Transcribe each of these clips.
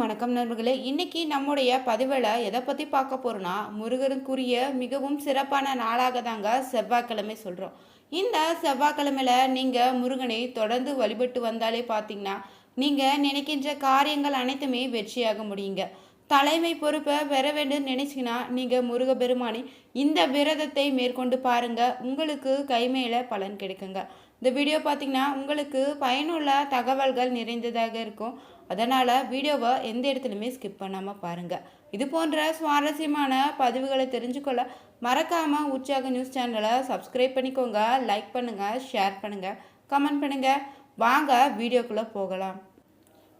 வணக்கம் நண்பர்களே. இன்னைக்கு நம்முடைய பதிவில் எதை பற்றி பார்க்க போகிறோன்னா முருகனுக்குரிய மிகவும் சிறப்பான நாளாக தாங்க செவ்வாய்க்கிழமை சொல்கிறோம் இந்த செவ்வாய்க்கிழமையில் நீங்கள் முருகனை தொடர்ந்து வழிபட்டு வந்தாலே பார்த்தீங்கன்னா நீங்கள் நினைக்கின்ற காரியங்கள் அனைத்துமே வெற்றியாக முடியுங்க. தலைமை பொறுப்பை பெற வேண்டும் நினைச்சிங்கன்னா நீங்கள் முருகப்பெருமானி இந்த விரதத்தை மேற்கொண்டு பாருங்கள் உங்களுக்கு கைமையில் பலன் கிடைக்குங்க. இந்த வீடியோ பார்த்தீங்கன்னா உங்களுக்கு பயனுள்ள தகவல்கள் நிறைந்ததாக இருக்கும். அதனால் வீடியோவை எந்த இடத்துலையுமே ஸ்கிப் பண்ணாமல் பாருங்கள் இது போன்ற சுவாரஸ்யமான பதிவுகளை தெரிஞ்சுக்கொள்ள மறக்காமல் உற்சாக நியூஸ் சேனலை சப்ஸ்கிரைப் பண்ணிக்கோங்க லைக் பண்ணுங்கள் ஷேர் பண்ணுங்கள் கமெண்ட் பண்ணுங்கள் வாங்க வீடியோக்குள்ளே போகலாம்.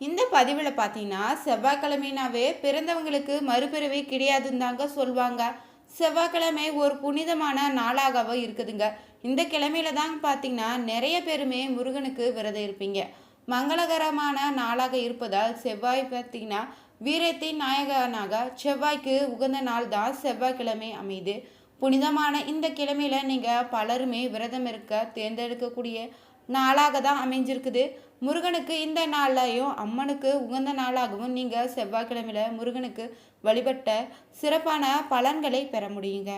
இந்த பதிவில் பார்த்தீங்கன்னா செவ்வாய்க்கிழமைனாவே பிறந்தவங்களுக்கு மறுபிறவி கிடையாதுன்னு தாங்க சொல்லுவாங்க. செவ்வாய்க்கிழமை ஒரு புனிதமான நாளாகவும் இருக்குதுங்க. இந்த கிழமையில தான் பார்த்தீங்கன்னா நிறைய பேருமே முருகனுக்கு விரதம் இருப்பீங்க. மங்களகரமான நாளாக இருப்பதால் செவ்வாய் பார்த்தீங்கன்னா வீரத்தின் நாயகனாக செவ்வாய்க்கு உகந்த நாள் தான் செவ்வாய்க்கிழமை அமையுது புனிதமான இந்த கிழமையில நீங்கள் பலருமே விரதம் இருக்க தேர்ந்தெடுக்கக்கூடிய நாளாக தான் அமைஞ்சிருக்குது. முருகனுக்கு இந்த நாளையும் அம்மனுக்கு உகந்த நாளாகவும் நீங்கள் செவ்வாய்க்கிழமையில முருகனுக்கு வழிபட்ட சிறப்பான பலன்களை பெற முடியுங்க.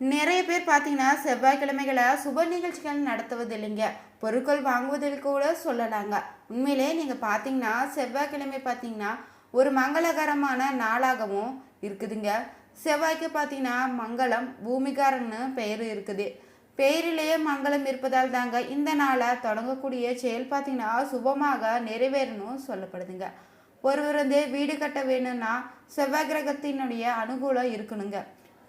நிறைய பேர் பார்த்தீங்கன்னா செவ்வாய்க்கிழமைகளை சுப நிகழ்ச்சிகள் நடத்துவது இல்லைங்க பொருட்கள் வாங்குவதில் கூட சொல்லலாங்க. உண்மையிலே நீங்கள் பார்த்தீங்கன்னா செவ்வாய்க்கிழமை பார்த்தீங்கன்னா ஒரு மங்களகரமான நாளாகவும் இருக்குதுங்க. செவ்வாய்க்கு பார்த்தீங்கன்னா மங்களம் பூமிகாரன்னு பெயர் இருக்குது. பெயரிலேயே மங்களம் இருப்பதால் தாங்க இந்த நாளை தொடங்கக்கூடிய செயல் பார்த்தீங்கன்னா சுபமாக நிறைவேறணும் சொல்லப்படுதுங்க. ஒருவர் வந்து வீடு கட்ட வேணும்னா செவ்வாய் கிரகத்தினுடைய அனுகூலம் இருக்கணுங்க.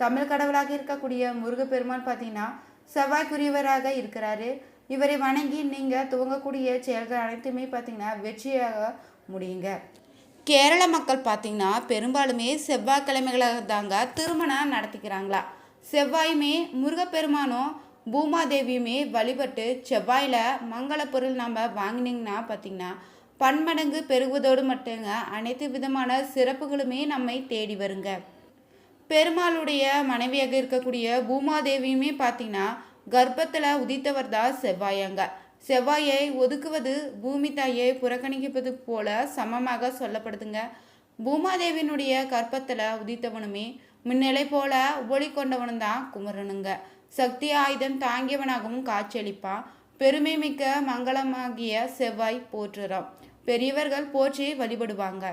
தமிழ் கடவுளாக இருக்கக்கூடிய முருகப்பெருமான் பார்த்தீங்கன்னா செவ்வாய்க்குரியவராக இருக்கிறாரு. இவரை வணங்கி நீங்கள் துவங்கக்கூடிய செயல்கள் அனைத்துமே பார்த்தீங்கன்னா வெற்றியாக முடியுங்க. கேரள மக்கள் பார்த்தீங்கன்னா பெரும்பாலுமே செவ்வாய்க்கிழமைகளாக தாங்க திருமணம் நடத்திக்கிறாங்களா? செவ்வாயுமே முருகப்பெருமானும் பூமாதேவியுமே வழிபட்டு செவ்வாயில் மங்கள பொருள் நம்ம வாங்கினீங்கன்னா பார்த்தீங்கன்னா பன்மடங்கு பெருகுவதோடு மட்டுங்க அனைத்து விதமான சிறப்புகளுமே நம்மை தேடி வருங்க. பெருமாளுடைய மனைவியாக இருக்கக்கூடிய பூமாதேவியுமே பார்த்தீங்கன்னா கர்ப்பத்தில் உதித்தவர் தான் செவ்வாயங்க. செவ்வாயை ஒதுக்குவது பூமி தாயை புறக்கணிப்பது போல சமமாக சொல்லப்படுதுங்க. பூமாதேவியினுடைய கற்பத்தில் உதித்தவனுமே முன்னிலை போல ஒளி கொண்டவனும் தான் குமரனுங்க. சக்தி ஆயுதம் தாங்கியவனாகவும் காட்சியளிப்பான் பெருமை மிக்க மங்களமாகிய செவ்வாய் போற்றுறோம். பெரியவர்கள் போற்றி வழிபடுவாங்க.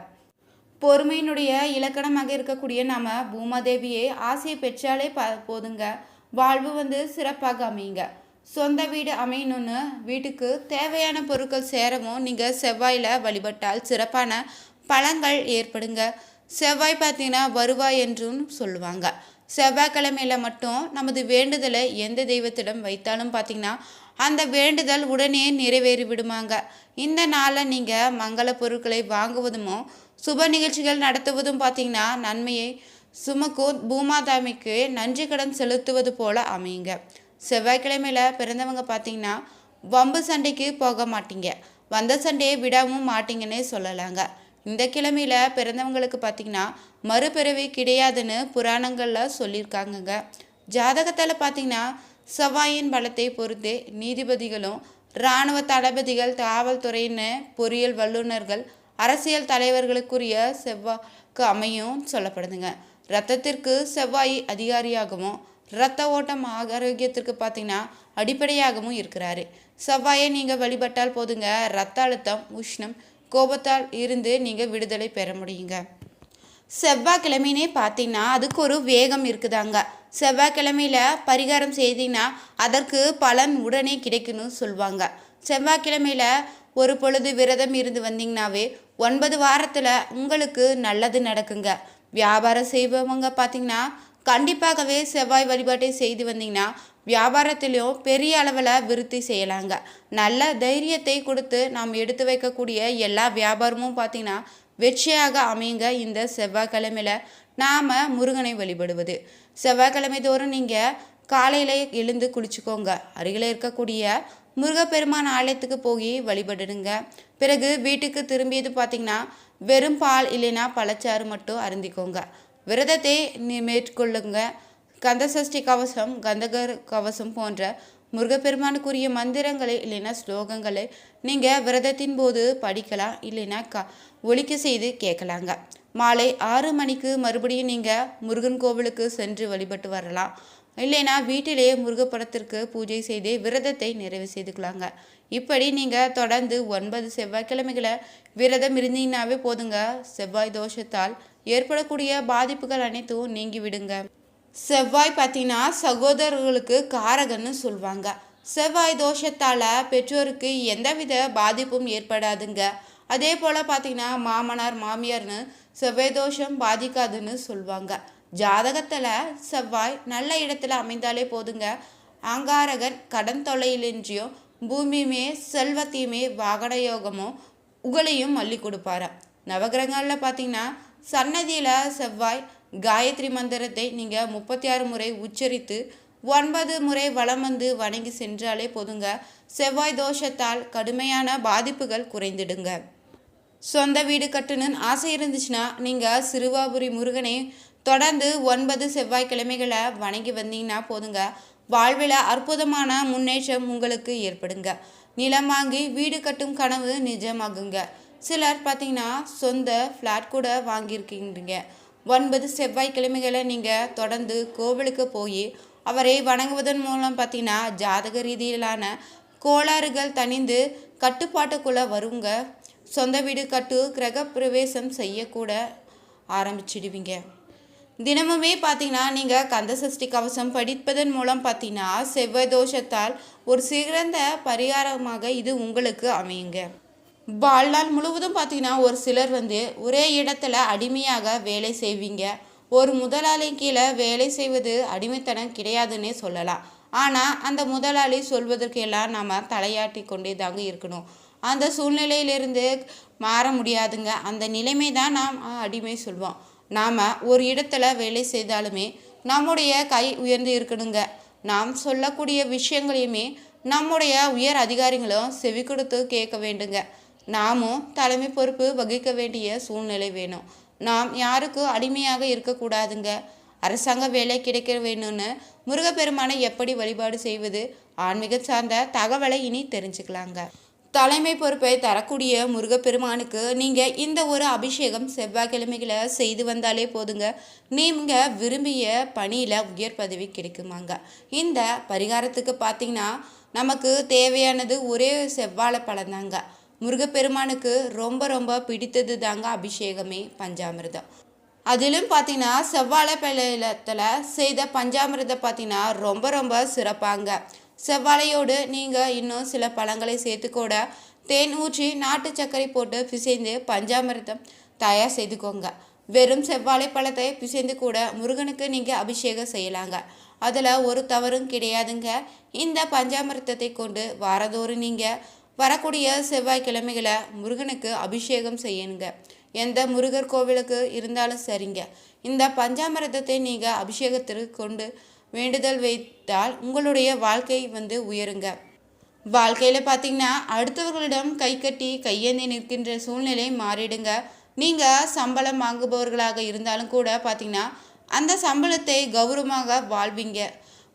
பொறுமையினுடைய இலக்கணமாக இருக்கக்கூடிய நாம பூமாதேவியை ஆசையை பெற்றாலே ப போதுங்க. வாழ்வு வந்து சிறப்பாக அமையுங்க. சொந்த வீடு அமையணும்னு வீட்டுக்கு தேவையான பொருட்கள் சேரவும் நீங்கள் செவ்வாயில் வழிபட்டால் சிறப்பான பழங்கள் ஏற்படுங்க. செவ்வாய் பார்த்தீங்கன்னா வருவாய் என்றும் சொல்லுவாங்க. செவ்வாய்க்கிழமையில் மட்டும் நமது வேண்டுதலை எந்த தெய்வத்திடம் வைத்தாலும் பார்த்தீங்கன்னா அந்த வேண்டுதல் உடனே நிறைவேறி விடுமாங்க. இந்த நாளில் நீங்கள் மங்கள பொருட்களை வாங்குவதும் சுப நிகழ்ச்சிகள் நடத்துவதும் பார்த்தீங்கன்னா நன்மையை சுமக்கும் பூமாதாமிக்கு நன்றி கடன் செலுத்துவது போல அமையுங்க. செவ்வாய்க்கிழமையில் பிறந்தவங்க பார்த்தீங்கன்னா வம்பு சண்டைக்கு போக மாட்டீங்க. வந்த சண்டையை விடவும் மாட்டீங்கன்னே சொல்லலாங்க. இந்த கிழமையில் பிறந்தவங்களுக்கு பார்த்தீங்கன்னா மறுபிறவி கிடையாதுன்னு புராணங்களில் சொல்லியிருக்காங்கங்க. ஜாதகத்தில் பார்த்தீங்கன்னா செவ்வாயின் பலத்தை பொறுத்து நீதிபதிகளும் இராணுவ தளபதிகள் காவல்துறையின்னு பொறியியல் வல்லுநர்கள் அரசியல் தலைவர்களுக்குரிய செவ்வாய்க்கு அமையும் சொல்லப்படுதுங்க. ரத்தத்திற்கு செவ்வாய் அதிகாரியாகவும் இரத்த ஓட்டம் ஆரோக்கியத்திற்கு பார்த்தீங்கன்னா அடிப்படையாகவும் இருக்கிறாரு. செவ்வாயை நீங்கள் வழிபட்டால் போதுங்க. ரத்த அழுத்தம் உஷ்ணம் கோபத்தால் இருந்து நீங்கள் விடுதலை பெற முடியுங்க. செவ்வாய்க்கிழமைனே பார்த்தீங்கன்னா அதுக்கு ஒரு வேகம் இருக்குதாங்க. செவ்வாய்க்கிழமையில் பரிகாரம் செய்தீங்கன்னா அதற்கு பலன் உடனே கிடைக்கணும்னு சொல்லுவாங்க செவ்வாய்க்கிழமையில் ஒரு பொழுது விரதம் இருந்து வந்தீங்கன்னாவே ஒன்பது வாரத்தில் உங்களுக்கு நல்லது நடக்குங்க. வியாபாரம் செய்பவங்க பார்த்தீங்கன்னா கண்டிப்பாகவே செவ்வாய் வழிபாட்டை செய்து வந்தீங்கன்னா வியாபாரத்திலையும் பெரிய அளவில் விருத்தி செய்யலாங்க. நல்ல தைரியத்தை கொடுத்து நாம் எடுத்து வைக்கக்கூடிய எல்லா வியாபாரமும் பார்த்தீங்கன்னா வெற்றியாக அமையுங்க இந்த செவ்வாய்க்கிழமையில். நாம் முருகனை வழிபடுவது. செவ்வாய்க்கிழமை தோறும் நீங்கள் காலையில் எழுந்து குளிச்சுக்கோங்க. அருகில் இருக்கக்கூடிய முருகப்பெருமான் ஆலயத்துக்கு போய் வழிபடுங்க. பிறகு வீட்டுக்கு திரும்பியது பார்த்தீங்கன்னா வெறும் பால் இல்லைன்னா பழச்சாறு மட்டும் அருந்திக்கோங்க. விரதத்தை மேற்கொள்ளுங்க. கந்தசஷ்டி கவசம் கந்தகர் கவசம் போன்ற முருகப்பெருமானுக்குரிய மந்திரங்களை இல்லைன்னா ஸ்லோகங்களை நீங்கள் விரதத்தின் போது படிக்கலாம் இல்லைன்னா க ஒலிக்க செய்து கேட்கலாங்க. மாலை ஆறு மணிக்கு மறுபடியும் நீங்கள் முருகன் கோவிலுக்கு சென்று வழிபட்டு வரலாம். இல்லைன்னா வீட்டிலேயே முருகப்படத்திற்கு பூஜை செய்து விரதத்தை நிறைவு செய்துக்கலாங்க. இப்படி நீங்கள் தொடர்ந்து ஒன்பது செவ்வாய்க்கிழமைகளை விரதம் இருந்தீங்கன்னாவே போதுங்க. செவ்வாய் தோஷத்தால் ஏற்படக்கூடிய பாதிப்புகள் அனைத்தும் நீங்கி விடுங்க செவ்வாய் பார்த்தீங்கன்னா சகோதரர்களுக்கு காரகன்னு சொல்லுவாங்க செவ்வாய் தோஷத்தால் பெற்றோருக்கு எந்தவித பாதிப்பும் ஏற்படாதுங்க. அதே போல் பார்த்தீங்கன்னா மாமனார் மாமியார்னு செவ்வாய் தோஷம் பாதிக்காதுன்னு சொல்லுவாங்க ஜாதகத்தில் செவ்வாய் நல்ல இடத்துல அமைந்தாலே போதுங்க. ஆங்காரகன் கடன் தொலையிலின்றியோ பூமியுமே செல்வத்தையுமே வாகன யோகமோ உகளையும் மல்லி கொடுப்பாரு? நவகிரகங்களில் பார்த்தீங்கன்னா சன்னதியில் செவ்வாய் காயத்ரி மந்திரத்தை நீங்கள் முப்பத்தி ஆறு முறை உச்சரித்து ஒன்பது முறை வளம் வந்து வணங்கி சென்றாலே போதுங்க. செவ்வாய் தோஷத்தால் கடுமையான பாதிப்புகள் குறைந்திடுங்க. சொந்த வீடு கட்டணும்னு ஆசை இருந்துச்சுன்னா நீங்கள் சிறுவாபுரி முருகனை தொடர்ந்து ஒன்பது செவ்வாய்க்கிழமைகளை வணங்கி வந்தீங்கன்னா போதுங்க. வாழ்வில் அற்புதமான முன்னேற்றம் உங்களுக்கு ஏற்படுங்க. நிலம் வாங்கி வீடு கட்டும் கனவு நிஜமாகுங்க. சிலர் பார்த்தீங்கன்னா சொந்த ஃப்ளாட் கூட வாங்கியிருக்கீங்க. ஒன்பது செவ்வாய்க்கிழமைகளை நீங்கள் தொடர்ந்து கோவிலுக்கு போய் அவரை வணங்குவதன் மூலம் பார்த்தீங்கன்னா ஜாதக ரீதியிலான கோளாறுகள் தணிந்து கட்டுப்பாட்டுக்குள்ளே வருங்க. சொந்த வீடு கட்டு கிரக பிரவேசம் செய்யக்கூட ஆரம்பிச்சிடுவீங்க. தினமுமே பார்த்தீங்கன்னா நீங்கள் கந்த சஷ்டி கவசம் படிப்பதன் மூலம் பார்த்தீங்கன்னா செவ்வாய் தோஷத்தால் ஒரு சிறந்த பரிகாரமாக இது உங்களுக்கு அமையுங்க. வாழ்நாள் முழுவதும் பார்த்தீங்கன்னா ஒரு சிலர் வந்து ஒரே இடத்துல அடிமையாக வேலை செய்வீங்க. ஒரு முதலாளி கீழே வேலை செய்வது அடிமைத்தனம் கிடையாதுன்னே சொல்லலாம். ஆனால் அந்த முதலாளி சொல்வதற்கெல்லாம் நாம் தலையாட்டி கொண்டே தாங்க இருக்கணும். அந்த சூழ்நிலையிலிருந்து மாற முடியாதுங்க. அந்த நிலைமை தான் நாம் அடிமை சொல்வோம். நாம் ஒரு இடத்துல வேலை செய்தாலுமே நம்முடைய கை உயர்ந்து இருக்கணுங்க. நாம் சொல்லக்கூடிய விஷயங்களையுமே நம்முடைய உயர் அதிகாரிகளும் செவி கொடுத்து கேட்க வேண்டுங்க. நாமும் தலைமை பொறுப்பு வகிக்க வேண்டிய சூழ்நிலை வேணும். நாம் யாருக்கும் அடிமையாக இருக்கக்கூடாதுங்க. அரசாங்க வேலை கிடைக்க வேணும்னு முருகப்பெருமானை எப்படி வழிபாடு செய்வது ஆன்மீக சார்ந்த தகவலை இனி தெரிஞ்சுக்கலாங்க. தலைமை பொறுப்பை தரக்கூடிய முருகப்பெருமானுக்கு நீங்கள் இந்த ஒரு அபிஷேகம் செவ்வாய்க்கிழமைகளை செய்து வந்தாலே போதுங்க. நீங்கள் விரும்பிய பணியில் உயர் பதவி கிடைக்குமாங்க. இந்த பரிகாரத்துக்கு பார்த்தீங்கன்னா நமக்கு தேவையானது ஒரே செவ்வாழை பழந்தாங்க. முருகப்பெருமானுக்கு ரொம்ப ரொம்ப பிடித்தது தாங்க அபிஷேகமே பஞ்சாமிர்தம். அதிலும் பார்த்தீங்கன்னா செவ்வாழை பழத்தில் செய்த பஞ்சாமிர்தம் பார்த்தீங்கன்னா ரொம்ப ரொம்ப சிறப்பாங்க. செவ்வாழையோடு நீங்கள் இன்னும் சில பழங்களை சேர்த்து கூட தேன் ஊற்றி நாட்டு சர்க்கரை போட்டு பிசைந்து பஞ்சாமிர்தம் தயார் செய்துக்கோங்க. வெறும் செவ்வாழை பழத்தை பிசைந்து கூட முருகனுக்கு நீங்கள் அபிஷேகம் செய்யலாங்க. அதில் ஒரு தவறும் கிடையாதுங்க. இந்த பஞ்சாமிர்தத்தை கொண்டு வாரதோறும் நீங்கள் வரக்கூடிய செவ்வாய்க்கிழமைகளை முருகனுக்கு அபிஷேகம் செய்யணுங்க. எந்த முருகர் கோவிலுக்கு இருந்தாலும் சரிங்க. இந்த பஞ்சாமிரதத்தை நீங்கள் அபிஷேகத்திற்கு கொண்டு வேண்டுதல் வைத்தால் உங்களுடைய வாழ்க்கை வந்து உயருங்க. வாழ்க்கையில் பார்த்தீங்கன்னா அடுத்தவர்களிடம் கை கட்டி கையேந்தி நிற்கின்ற சூழ்நிலை மாறிடுங்க. நீங்கள் சம்பளம் வாங்குபவர்களாக இருந்தாலும் கூட பார்த்தீங்கன்னா அந்த சம்பளத்தை கௌரவமாக வாழ்வீங்க.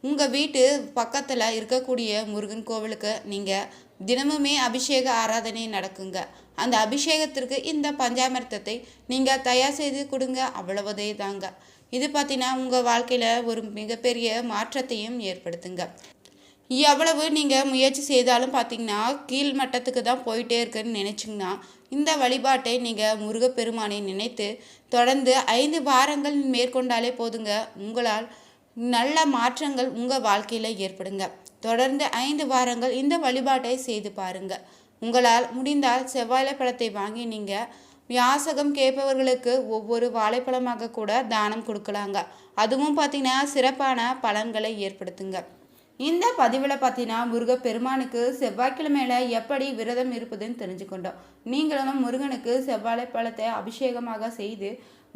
உங்கள் வீட்டு பக்கத்தில் இருக்கக்கூடிய முருகன் கோவிலுக்கு நீங்கள் தினமுமே அபிஷேக ஆராதனை நடக்குங்க. அந்த அபிஷேகத்திற்கு இந்த பஞ்சாமிர்தத்தை நீங்கள் தயார் செய்து கொடுங்க அவ்வளவுதே தாங்க இது பார்த்தீங்கன்னா உங்கள் வாழ்க்கையில் ஒரு மிகப்பெரிய மாற்றத்தையும் ஏற்படுத்துங்க. எவ்வளவு நீங்கள் முயற்சி செய்தாலும் பார்த்தீங்கன்னா கீழ் மட்டத்துக்கு தான் போயிட்டே இருக்குன்னு நினச்சிங்கன்னா இந்த வழிபாட்டை நீங்கள் முருகப்பெருமானை நினைத்து தொடர்ந்து ஐந்து வாரங்கள் மேற்கொண்டாலே போதுங்க. உங்களால் நல்ல மாற்றங்கள் உங்கள் வாழ்க்கையில் ஏற்படுங்க. தொடர்ந்து ஐந்து வாரங்கள் இந்த வழிபாட்டை செய்து பாருங்க. உங்களால் முடிந்தால் செவ்வாழை பழத்தை வாங்கி நீங்கள் வியாசகம் கேட்பவர்களுக்கு ஒவ்வொரு வாழைப்பழமாக கூட தானம் கொடுக்கலாங்க. அதுவும் பார்த்தீங்கன்னா சிறப்பான பலன்களை ஏற்படுத்துங்க. இந்த பதிவில் பார்த்தீங்கன்னா முருகப்பெருமானுக்கு செவ்வாய்க்கிழமையில எப்படி விரதம் இருப்பதுன்னு தெரிஞ்சுக்கொண்டோம். நீங்களும் முருகனுக்கு செவ்வாழை பழத்தை அபிஷேகமாக செய்து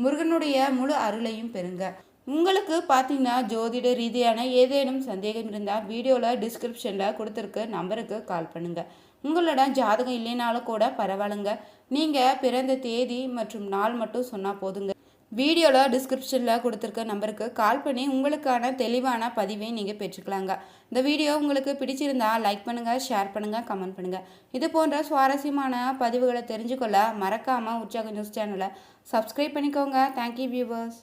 முருகனுடைய முழு அருளையும் பெறுங்க. உங்களுக்கு பார்த்தீங்கன்னா ஜோதிட ரீதியான ஏதேனும் சந்தேகம் இருந்தால் வீடியோவில் டிஸ்கிரிப்ஷனில் கொடுத்துருக்க நம்பருக்கு கால் பண்ணுங்கள் உங்களோட ஜாதகம் இல்லைனாலும் கூட பரவாயில்லைங்க. நீங்கள் பிறந்த தேதி மற்றும் நாள் மட்டும் சொன்னால் போதுங்க. வீடியோவில் டிஸ்கிரிப்ஷனில் கொடுத்துருக்க நம்பருக்கு கால் பண்ணி உங்களுக்கான தெளிவான பதிவை நீங்கள் பெற்றுக்கலாங்க. இந்த வீடியோ உங்களுக்கு பிடிச்சிருந்தா லைக் பண்ணுங்கள் ஷேர் பண்ணுங்கள் கமெண்ட் பண்ணுங்கள் இது போன்ற சுவாரஸ்யமான பதிவுகளை தெரிஞ்சுக்கொள்ள மறக்காமல் உற்சாக நியூஸ் சேனலை சப்ஸ்கிரைப் பண்ணிக்கோங்க. Thank you viewers